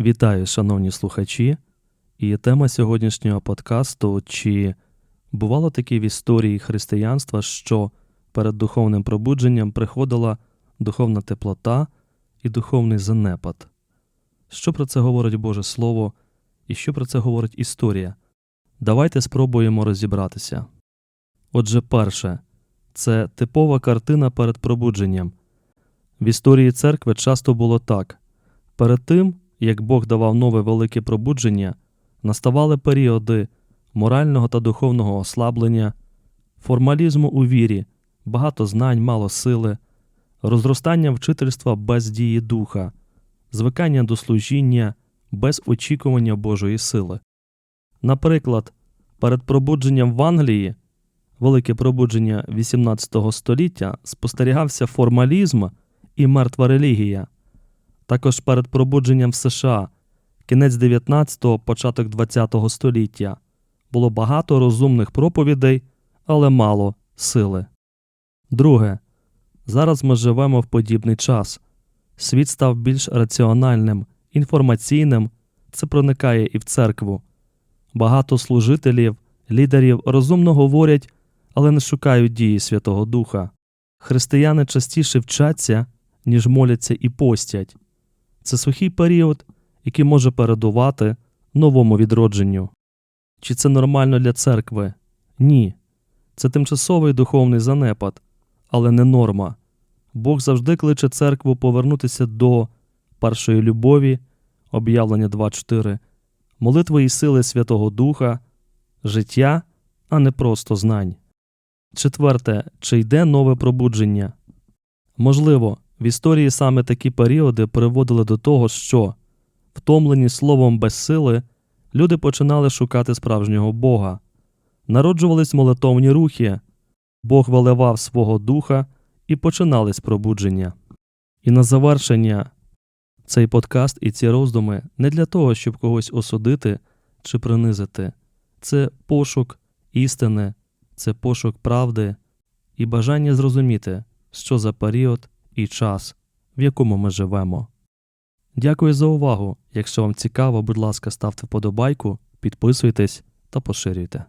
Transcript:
Вітаю, шановні слухачі. І тема сьогоднішнього подкасту: чи бувало таке в історії християнства, що перед духовним пробудженням приходила духовна теплота і духовний занепад? Що про це говорить Боже Слово і що про це говорить історія? Давайте спробуємо розібратися. Отже, перше, це типова картина перед пробудженням. В історії церкви часто було так: перед тим, як Бог давав нове велике пробудження, наставали періоди морального та духовного ослаблення, формалізму у вірі, багато знань, мало сили, розростання вчительства без дії духа, звикання до служіння без очікування Божої сили. Наприклад, перед пробудженням в Англії, велике пробудження XVIII століття, спостерігався формалізм і мертва релігія. Також перед пробудженням в США, кінець 19-го, початок 20-го століття, було багато розумних проповідей, але мало сили. Друге, зараз ми живемо в подібний час. Світ став більш раціональним, інформаційним, це проникає і в церкву. Багато служителів, лідерів розумно говорять, але не шукають дії Святого Духа. Християни частіше вчаться, ніж моляться і постять. Це сухий період, який може передувати новому відродженню. Чи це нормально для церкви? Ні. Це тимчасовий духовний занепад, але не норма. Бог завжди кличе церкву повернутися до першої любові, об'явлення 2.4, молитви і сили Святого Духа, життя, а не просто знань. Четверте, чи йде нове пробудження? Можливо, в історії саме такі періоди приводили до того, що, втомлені словом без сили, люди починали шукати справжнього Бога, народжувались молитовні рухи, Бог виливав свого духа і починались пробудження. І на завершення цей подкаст і ці роздуми не для того, щоб когось осудити чи принизити. Це пошук істини, це пошук правди і бажання зрозуміти, що за період і час, в якому ми живемо. Дякую за увагу. Якщо вам цікаво, будь ласка, ставте вподобайку, підписуйтесь та поширюйте.